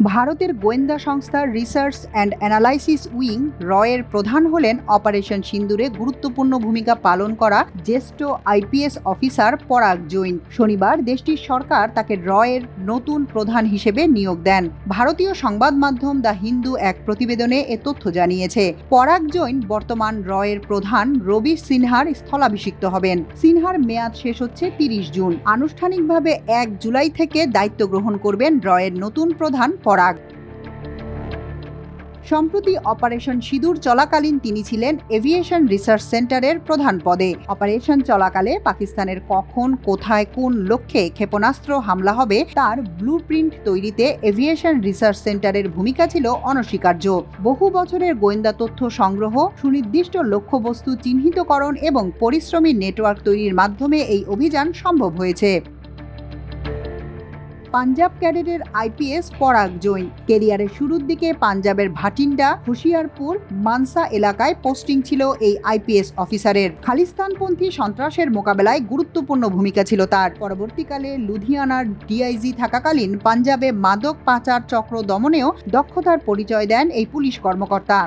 ভারতের গোয়েন্দা সংস্থা রিসার্চ অ্যান্ড অ্যানালাইসিস উইং রয়ের প্রধান হলেন অপারেশন সিন্দুরে গুরুত্বপূর্ণ ভূমিকা পালন করা জ্যেষ্ঠ আইপিএস অফিসার পরাগ জৈন। শনিবার দেশটির সরকার তাকে রয়ের নতুন প্রধান হিসেবে নিয়োগ দেন। ভারতীয় সংবাদ মাধ্যম দ্য হিন্দু এক প্রতিবেদনে এ তথ্য জানিয়েছে। পরাগ জৈন বর্তমান রয়ের প্রধান রবি সিনহার স্থলাভিষিক্ত হবেন। সিনহার মেয়াদ শেষ হচ্ছে তিরিশ জুন। আনুষ্ঠানিকভাবে এক জুলাই থেকে দায়িত্ব গ্রহণ করবেন রয়ের নতুন প্রধান পরাগ। সম্প্রতি অপারেশন সিঁদুর চলাকালীন তিনি ছিলেন এভিয়েশন রিসার্চ সেন্টারের প্রধান পদে। অপারেশন চলাকালে পাকিস্তানের কখন, কোথায়, কোন লক্ষ্যে ক্ষেপণাস্ত্র হামলা হবে তার ব্লু তৈরিতে এভিয়েশন রিসার্চ সেন্টারের ভূমিকা ছিল অনস্বীকার্য। বহু বছরের গোয়েন্দা তথ্য সংগ্রহ, সুনির্দিষ্ট লক্ষ্যবস্তু চিহ্নিতকরণ এবং পরিশ্রমী নেটওয়ার্ক তৈরির মাধ্যমে এই অভিযান সম্ভব হয়েছে। পাঞ্জাব ক্যাডেটের আইপিএস পরাগ জৈন কেরিয়ারের শুরুর দিকে পাঞ্জাবের ভাটিন্ডা, হুশিয়ারপুর, মানসা এলাকায় পোস্টিং ছিল এই আইপিএস অফিসারের। খালিস্তানপন্থী সন্ত্রাসের মোকাবেলায় গুরুত্বপূর্ণ ভূমিকা ছিল তার। পরবর্তীকালে লুধিয়ানার ডিআইজি থাকাকালীন পাঞ্জাবে মাদক পাচার চক্র দমনেও দক্ষতার পরিচয় দেন এই পুলিশ কর্মকর্তা।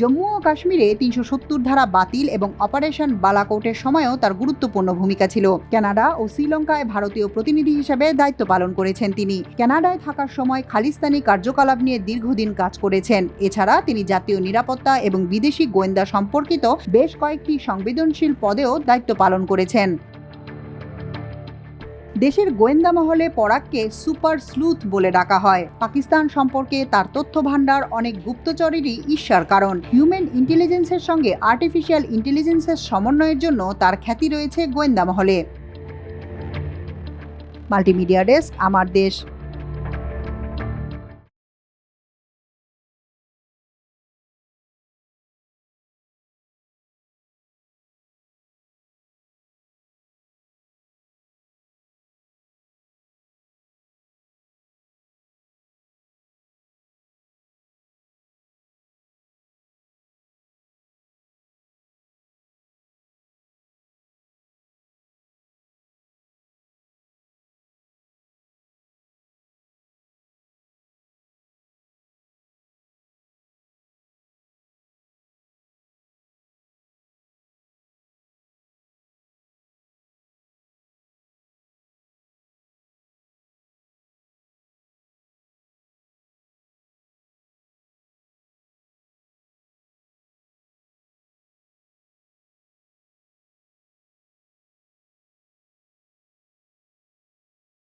জম্মু ও কাশ্মীরে তিনশো সত্তর ধারা বাতিল এবং অপারেশন বালাকোটের সময়ও তার গুরুত্বপূর্ণ ভূমিকা ছিল। কানাডা ও শ্রীলঙ্কায় ভারতীয় প্রতিনিধি হিসেবে দায়িত্ব পালন করেছেন তিনি। কানাডায় থাকার সময় খালিস্তানি কার্যকলাপ নিয়ে দীর্ঘদিন কাজ করেছেন। এছাড়া তিনি জাতীয় নিরাপত্তা এবং বিদেশি গোয়েন্দা সম্পর্কিত বেশ কয়েকটি সংবেদনশীল পদেও দায়িত্ব পালন করেছেন। দেশের গোয়েন্দা মহলে পরাগকে সুপার স্লুথ বলে ডাকা হয়। পাকিস্তান সম্পর্কে তার তথ্য ভাণ্ডার অনেক গুপ্তচরেরই ঈর্ষার কারণ। হিউম্যান ইন্টেলিজেন্সের সঙ্গে আর্টিফিশিয়াল ইন্টেলিজেন্সের সমন্বয়ের জন্য তার খ্যাতি রয়েছে গোয়েন্দা মহলে। মাল্টিমিডিয়া ডেস্ক, আমার দেশ।